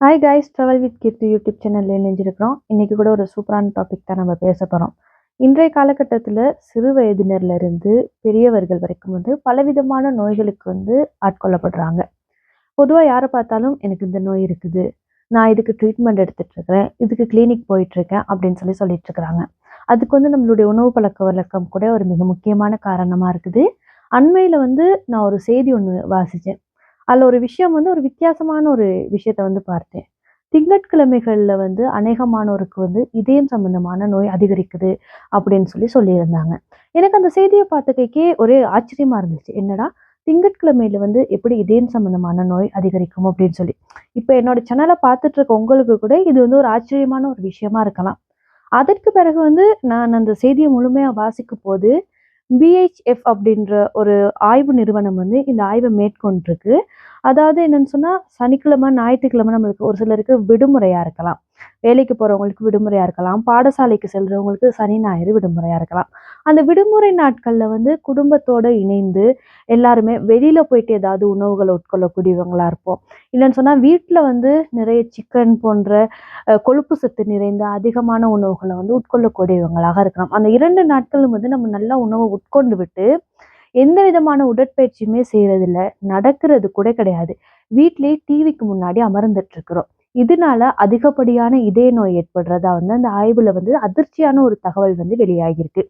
Hi guys travel with Keerthi YouTube சேனல்ல இணைஞ்சிருக்கிறோம். இன்றைக்கி கூட ஒரு சூப்பரான டாபிக் தான் நம்ம பேச போகிறோம் இன்றைய காலகட்டத்தில் சிறு வயதினர்லேருந்து பெரியவர்கள் வரைக்கும் வந்து பலவிதமான நோய்களுக்கு வந்து ஆட்கொள்ளப்படுறாங்க. பொதுவாக யாரை பார்த்தாலும் எனக்கு இந்த நோய் இருக்குது. நான் இதுக்கு ட்ரீட்மெண்ட் எடுத்துகிட்ருக்கிறேன் இதுக்கு கிளினிக் போயிட்டுருக்கேன் அப்படின்னு சொல்லி சொல்லிட்டுருக்கிறாங்க அதுக்கு வந்து நம்மளுடைய உணவு பழக்க வழக்கம் கூட ஒரு மிக முக்கியமான காரணமாக இருக்குது. அண்மையில் வந்து நான் ஒரு செய்தி ஒன்று வாசித்தேன் அதில் ஒரு விஷயம் வந்து ஒரு வித்தியாசமான ஒரு விஷயத்தை வந்து பார்த்தேன். திங்கட்கிழமைகளில் வந்து அநேகமானோருக்கு வந்து இதயம் சம்பந்தமான நோய் அதிகரிக்குது அப்படின்னு சொல்லி சொல்லியிருந்தாங்க. எனக்கு அந்த செய்தியை பார்த்துக்கே ஒரே ஆச்சரியமா இருந்துச்சு. என்னடா திங்கட்கிழமையில வந்து எப்படி இதயம் சம்பந்தமான நோய் அதிகரிக்கும் அப்படின்னு சொல்லி. இப்போ என்னோட சேனலை பார்த்துட்டு இருக்க உங்களுக்கு கூட இது வந்து ஒரு ஆச்சரியமான ஒரு விஷயமா இருக்கலாம். அதற்கு பிறகு வந்து நான் அந்த செய்தியை முழுமையாக வாசிக்கும் போது பிஹெச்எஃப் அப்படின்ற ஒரு ஆய்வு நிறுவனம் வந்து இந்த ஆய்வை மேற்கொண்டிருக்கு. அதாவது என்னன்னு சொன்னால் சனிக்கிழமை ஞாயிற்றுக்கிழமை நம்மளுக்கு ஒரு சிலருக்கு விடுமுறையாக இருக்கலாம். வேலைக்கு போகிறவங்களுக்கு விடுமுறையாக இருக்கலாம் பாடசாலைக்கு செல்றவங்களுக்கு சனி ஞாயிறு விடுமுறையாக இருக்கலாம். அந்த விடுமுறை நாட்களில் வந்து குடும்பத்தோடு இணைந்து எல்லாருமே வெளியில் போயிட்டு ஏதாவது உணவுகளை உட்கொள்ளக்கூடியவங்களாக இருப்போம். இல்லைன்னு சொன்னால் வீட்டில் வந்து நிறைய சிக்கன் போன்ற கொழுப்பு சத்து நிறைந்த அதிகமான உணவுகளை வந்து உட்கொள்ளக்கூடியவங்களாக இருக்கலாம். அந்த இரண்டு நாட்களும் வந்து நம்ம நல்லா உணவை உட்கொண்டு விட்டு எந்த விதமான உடற்பயிற்சியுமே செய்கிறதில்ல நடக்கிறது கூட கிடையாது. வீட்டிலே டிவிக்கு முன்னாடி அமர்ந்துட்டு இருக்கிறோம். இதனால அதிகப்படியான இதய நோய் ஏற்படுறதா வந்து அந்த ஆய்வுல வந்து அதிர்ச்சியான ஒரு தகவல் வந்து வெளியாகியிருக்கு.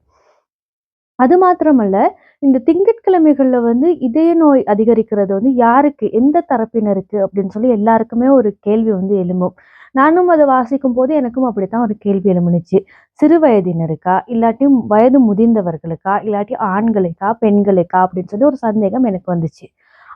அது மாத்திரமல்ல இந்த திங்கட்கிழமைகள்ல வந்து இதய நோய் அதிகரிக்கிறது வந்து யாருக்கு எந்த தரப்பினருக்கு அப்படின்னு சொல்லி எல்லாருக்குமே ஒரு கேள்வி வந்து எழும்பும். நானும் அதை வாசிக்கும் போது எனக்கும் அப்படித்தான் ஒரு கேள்வி எழும்புனுச்சு. சிறு வயதினருக்கா இல்லாட்டி வயது முதிர்ந்தவர்களுக்கா இல்லாட்டி ஆண்களுக்கா பெண்களுக்கா அப்படின்னு சொல்லி ஒரு சந்தேகம் எனக்கு வந்துச்சு.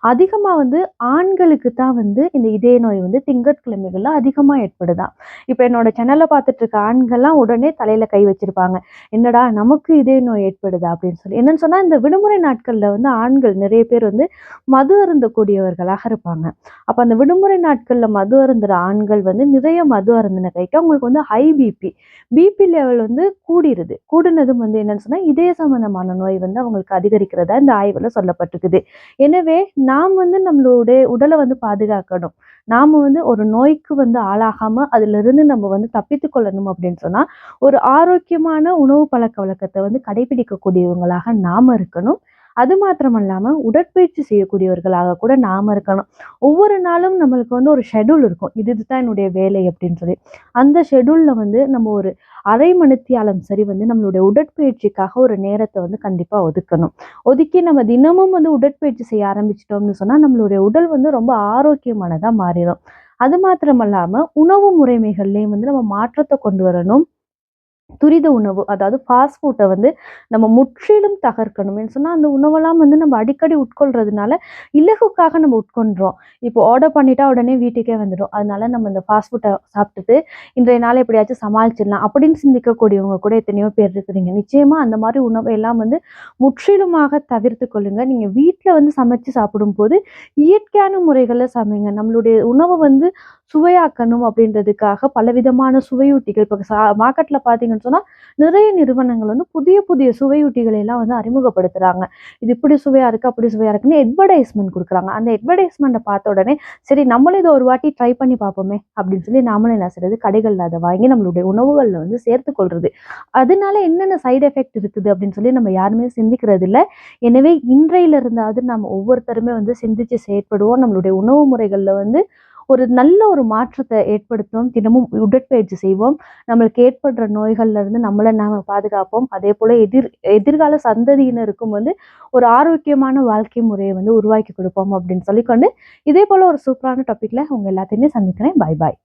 அதிகமாக வந்து ஆண்களுக்கு தான் வந்து இந்த இதய நோய் வந்து திங்கட்கிழமைகளில் அதிகமாக ஏற்படுதான் இப்போ என்னோட சேனலை பார்த்துட்டு இருக்க ஆண்கள்லாம் உடனே தலையில் கை வச்சிருப்பாங்க. என்னடா நமக்கு இதய நோய் ஏற்படுதா? அப்படின்னு சொல்லி. என்னன்னு சொன்னால் இந்த விடுமுறை நாட்களில் வந்து ஆண்கள் நிறைய பேர் வந்து மது அருந்தக்கூடியவர்களாக இருப்பாங்க அப்போ அந்த விடுமுறை நாட்களில் மது அருந்துற ஆண்கள் வந்து நிறைய மது அருந்தின கைக்கு அவங்களுக்கு வந்து ஹை பிபி பிபி லெவல் வந்து கூடிருது. கூடினதும் வந்து என்னன்னு சொன்னால் இதய சம்பந்தமான நோய் வந்து அவங்களுக்கு அதிகரிக்கிறதா இந்த ஆய்வில் சொல்லப்பட்டிருக்குது. எனவே நாம் வந்து நம்மளோட உடலை வந்து பாதுகாக்கணும். நாம் வந்து ஒரு நோய்க்கு வந்து ஆளாகாமல் அதுல இருந்து நம்ம வந்து தப்பித்து கொள்ளணும் அப்படின்னு சொன்னால் ஒரு ஆரோக்கியமான உணவு பழக்க வழக்கத்தை வந்து கடைபிடிக்கக்கூடியவங்களாக நாம் இருக்கணும். அது மாத்திரம் உடற்பயிற்சி செய்யக்கூடியவர்களாக கூட நாம இருக்கணும். ஒவ்வொரு நாளும் நம்மளுக்கு வந்து ஒரு ஷெட்யூல் இருக்கும். இது இதுதான் என்னுடைய வேலை அப்படின்னு சொல்லி. அந்த ஷெடியூலில் வந்து நம்ம ஒரு அரை மணித்தியாலம் சரி வந்து நம்மளுடைய உடற்பயிற்சிக்காக ஒரு நேரத்தை வந்து கண்டிப்பாக ஒதுக்கணும். ஒதுக்கி நம்ம தினமும் வந்து உடற்பயிற்சி செய்ய ஆரம்பிச்சிட்டோம்னு சொன்னால் நம்மளுடைய உடல் வந்து ரொம்ப ஆரோக்கியமானதாக மாறிடும். அது மாத்திரமல்லாமல் உணவு முறைமைகள்லேயும் வந்து நம்ம மாற்றத்தை கொண்டு வரணும். துரித உணவு அதாவது ஃபாஸ்ட் ஃபுட்டை வந்து நம்ம முற்றிலும் தகர்க்கணும். சொன்னால் அந்த உணவெல்லாம் வந்து நம்ம அடிக்கடி உட்கொள்றதுனால இலகுக்காக நம்ம உட்கொண்டுறோம் இப்போ ஆர்டர் பண்ணிட்டா உடனே வீட்டுக்கே வந்துடும் அதனால நம்ம இந்த ஃபாஸ்ட் ஃபுட்டை சாப்பிட்டுட்டு இன்றைய நாள் எப்படியாச்சும் சமாளிச்சிடலாம் அப்படின்னு சிந்திக்கக்கூடியவங்க கூட எத்தனையோ பேர் இருக்கிறீங்க. நிச்சயமா அந்த மாதிரி உணவை எல்லாம் வந்து முற்றிலுமாக தவிர்த்து கொள்ளுங்க. நீங்கள் வீட்டில் வந்து சமைச்சு சாப்பிடும்போது இயற்கையான முறைகளில் சமைங்க. நம்மளுடைய உணவை வந்து சுவையாக்கணும் அப்படின்றதுக்காக பலவிதமான சுவையூட்டிகள். இப்போ சா மார்க்கெட்டில் பார்த்தீங்கன்னு சொன்னால் நிறைய நிறுவனங்கள் வந்து புதிய புதிய சுவையூட்டிகளை எல்லாம் வந்து அறிமுகப்படுத்துகிறாங்க இது இப்படி சுவையாக இருக்குது அப்படி சுவையாக இருக்குன்னு அட்வர்டைஸ்மெண்ட் கொடுக்குறாங்க. அந்த அட்வர்டைஸ்மெண்ட்டை பார்த்த உடனே சரி நம்மளும் இதை ஒரு வாட்டி ட்ரை பண்ணி பார்ப்போமே அப்படின்னு சொல்லி நாமளும் என்ன செய்யறது கடைகளில் அதை வாங்கி நம்மளுடைய உணவுகளில் வந்து சேர்த்து அதனால என்னென்ன சைடு எஃபெக்ட் இருக்குது அப்படின்னு சொல்லி நம்ம யாருமே சிந்திக்கிறது இல்லை எனவே இன்றையில இருந்தாவது நம்ம ஒவ்வொருத்தருமே வந்து சிந்திச்சு செயற்படுவோம். நம்மளுடைய உணவு முறைகளில் வந்து ஒரு நல்ல ஒரு மாற்றத்தை ஏற்படுத்தும் தினமும் உடற்பயிற்சி செய்வோம். நம்மளுக்கு ஏற்படுற நோய்கள்ல இருந்து நம்மளை நாம பாதுகாப்போம். அதே போல எதிர் எதிர்கால சந்ததியினருக்கும் வந்து ஒரு ஆரோக்கியமான வாழ்க்கை முறையை வந்து உருவாக்கி கொடுப்போம் அப்படின்னு சொல்லிக்கொண்டு இதே போல ஒரு சூப்பரான டாபிக்ல உங்க எல்லாத்தையுமே சந்திக்கிறேன். பாய் பாய்